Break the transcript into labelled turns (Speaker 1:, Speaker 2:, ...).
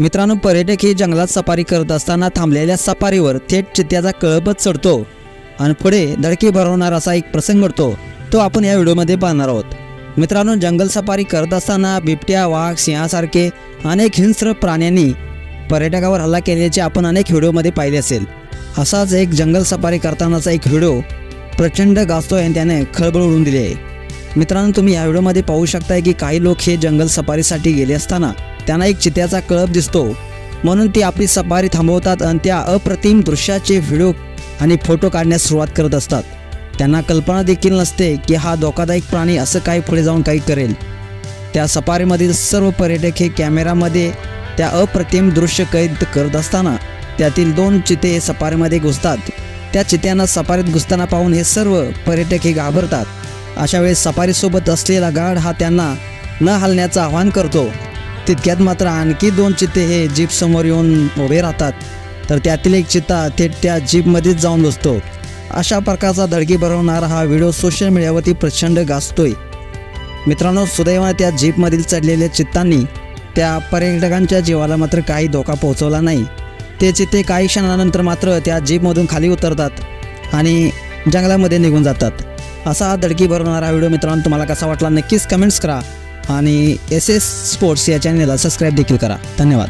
Speaker 1: मित्रांनो पर्यटक हे जंगलात सफारी करत असताना थांबलेल्या सफारीवर थेट चित्त्याचा कळपच चढतो. आणि पुढे धडकी भरवणार असा एक प्रसंग घडतो तो आपण या व्हिडिओमध्ये पाहणार आहोत. मित्रांनो जंगल सफारी करत असताना बिबट्या वाघ सिंहासारखे अनेक हिंस्र प्राण्यांनी पर्यटकावर हल्ला केल्याचे आपण अनेक व्हिडिओमध्ये पाहिले असेल. असाच एक जंगल सफारी करतानाचा एक व्हिडिओ प्रचंड गाजतो आणि त्याने खळबळ उडून दिली आहे. मित्रांनो तुम्ही या व्हिडिओमध्ये पाहू शकताय की काही लोक हे जंगल सफारीसाठी गेले असताना त्यांना एक चित्याचा कळप दिसतो. म्हणून ती आपली सफारी थांबवतात आणि त्या अप्रतिम दृश्याचे व्हिडिओ आणि फोटो काढण्यास सुरुवात करत असतात. त्यांना कल्पना देखील नसते की हा धोकादायक प्राणी असं काही पुढे जाऊन काही करेल. त्या सफारीमधील सर्व पर्यटक हे कॅमेरामध्ये त्या अप्रतिम दृश्य कैद करत असताना त्यातील दोन चिते सफारीमध्ये घुसतात. त्या चित्यांना सफारीत घुसताना पाहून हे सर्व पर्यटक हे घाबरतात. अशा वेळेस सफारीसोबत असलेला गार्ड हा त्यांना न हलण्याचं आवाहन करतो. तितक्यात मात्र आणखी दोन चित्ते हे जीप समोर येऊन उभे राहतात. तर त्यातील एक चित्ता थेट त्या जीपमध्येच जाऊन बसतो. अशा प्रकारचा धडकी भरवणारा हा व्हिडिओ सोशल मीडियावरती प्रचंड गाजतोय मित्रांनो सुदैवाने त्या जीपमधील चढलेल्या चित्तांनी त्या पर्यटकांच्या जीवाला मात्र काही धोका पोहोचवला नाही. ते चित्ते काही क्षणानंतर मात्र त्या जीपमधून खाली उतरतात आणि जंगलामध्ये निघून जातात. असा हा धडकी भरवणारा व्हिडिओ मित्रांनो तुम्हाला कसा वाटला नक्कीच कमेंट्स करा. आणि एस एस स्पोर्ट्स या चॅनेलला सबस्क्राईब देखील करा. धन्यवाद.